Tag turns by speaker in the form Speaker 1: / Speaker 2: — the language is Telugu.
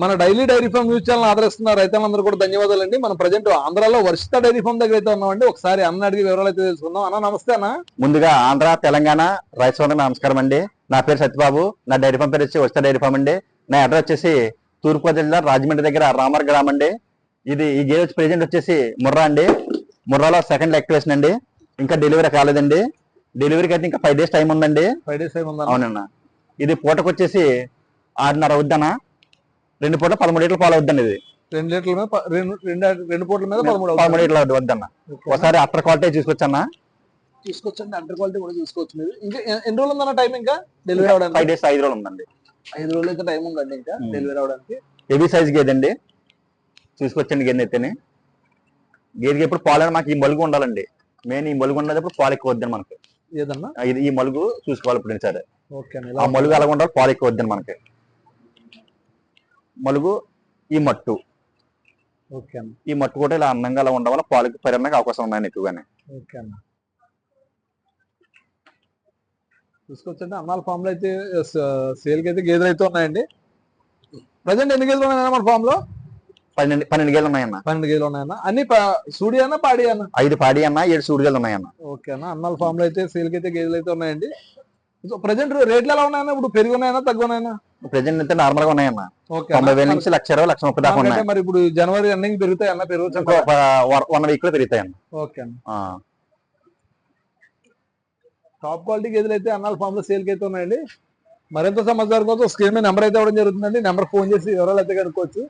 Speaker 1: మన daily dairy farm news channel ఆదరిస్తున్న రైతులందరూ కూడా ధన్యవాదాలండి. మనం ప్రజెంట్ ఆంధ్రాలో వర్షిత డైరీ ఫామ్ దగ్గర అయితే ఉన్నామండి. ఒకసారి అన్న అడిగి వివరాలు అయితే తెలుసుకుందాం. అన్న నమస్తే అన్న.
Speaker 2: ముందుగా ఆంధ్ర తెలంగాణ రైతు సోదరులకు నమస్కారం అండి. నా పేరు సత్యబాబు. నా డైరీ ఫామ్ పేరు వచ్చి వస్తా డైరీ ఫామ్ అండి. నా అడ్రస్ వచ్చేసి తూర్పుగోదావరి జిల్లా రాజమండ్రి దగ్గర రామర్ గ్రామం అండి. ఇది ఈ గేదె వచ్చి ప్రెజెంట్ వచ్చేసి ముర్రా అండి. ముర్రాలో సెకండ్ యాక్టివేషన్ అండి. ఇంకా డెలివరీ కాలేదండి. డెలివరీకి అయితే ఇంకా ఫైవ్ డేస్ టైం ఉందండి.
Speaker 1: ఫైవ్ డేస్ ఏమి ఉందన్న.
Speaker 2: అవునన్నా. ఇది పూటకు వచ్చేసి ఆరున్నర అవుద్దనా రెండు పూట పదమూడు లీటర్ల పాలు అవుద్దండి ఇది.
Speaker 1: రెండు లీటర్ల మీద ప- రెండు రెండు రెండు పూట్ల మీద పదమూడు
Speaker 2: పదమూడు లీటర్ల వద్దన్న. ఒకసారి అట్టర్ క్వాలిటీ చూసుకొచ్చన్నా
Speaker 1: చూసుకోవచ్చండి అండర్ క్వాలిటీ కూడా చూసుకోవచ్చు మీరు. ఇంకా ఎ- ఎన్ని రోజులు ఉందన్న టైం ఇంకా? డెలివరీ అవడానికి
Speaker 2: ఫైవ్ డేస్ ఐదు రోజులు ఉందండి.
Speaker 1: ఐదు రోజులు అయితే టైం ఉందండి ఇంకా. డెలివరీ అవడానికి
Speaker 2: హెవీ సైజ్ గేదండి చూసుకొచ్చండి గేదె అయితేనే. గేదెకి ఎప్పుడు పాలని మాకు ఈ మలుగు ఉండాలండి. మెయిన్ ఈ మలుగు ఉండేటప్పుడు పాలు ఎక్కువ వద్దని మనకి.
Speaker 1: ఏదన్నా?
Speaker 2: ఆ, ఇది ఈ మలుగు చూసుకోవాలి ఇప్పుడు సరే.
Speaker 1: ఓకే అండి.
Speaker 2: ఆ మలుగు ఎలా ఉండాలి పాలు ఎక్కువ వద్దని మనకి. మలుగు ఈ మట్టు.
Speaker 1: ఓకే అన్న.
Speaker 2: ఈ మట్టు కూడా ఇలా అందంగా అలా ఉండడం వల్ల పాలకి పెరగడానికి అవకాశం ఉన్నాయని ఎక్కువగానే
Speaker 1: ఓకే అన్న. ఫామ్లో అయితే సేల్కి అయితే గేదెలు అయితే ఉన్నాయండి. ప్రజెంట్ ఎన్ని గేదెలు ఉన్నాయన్న మన ఫామ్లో
Speaker 2: పన్నెండు పన్నెండు గేలు ఉన్నాయన్న.
Speaker 1: పన్నెండు గేదెలు ఉన్నాయన్న. అన్ని సూడి అన్న పాడి అన్న?
Speaker 2: ఐదు పాడి అన్న ఏడు సూడి గేలు ఉన్నాయన్న.
Speaker 1: ఓకే అన్న. అన్నాల ఫామ్లో అయితే సేల్కి అయితే గేదెలు అయితే ఉన్నాయండి. ప్రజెంట్ రేట్లు ఎలా ఉన్నాయన్న? ఇప్పుడు పెరుగున్నాయన్నా తగ్గున్నాయన్నా?
Speaker 2: ప్రజెంట్ అయితే నార్మల్గా ఉన్నాయన్న తొంభై వేల
Speaker 1: అన్న.
Speaker 2: నుంచి లక్ష ఇరవై లక్ష ముప్పై దాకా ఉన్నాయి.
Speaker 1: మరి ఇప్పుడు జనవరి ఎండింగ్ పెరుగుతాయి? అన్న పెరుగుతాయి?
Speaker 2: వన్ వీక్లో పెరుగుతాయన్న
Speaker 1: ఓకే అన్న. టాప్ క్వాలిటీ గేదెలు అయితే అన్నాల ఫామ్లో సేల్కి అయితే ఉన్నాయండి. మరింత సమాచారం కోసం స్క్రీన్ మీద నెంబర్ అయితే ఇవ్వడం జరుగుతుందండి. నెంబర్ ఫోన్ చేసి వివరాలు అయితే కనుక్కోవచ్చు.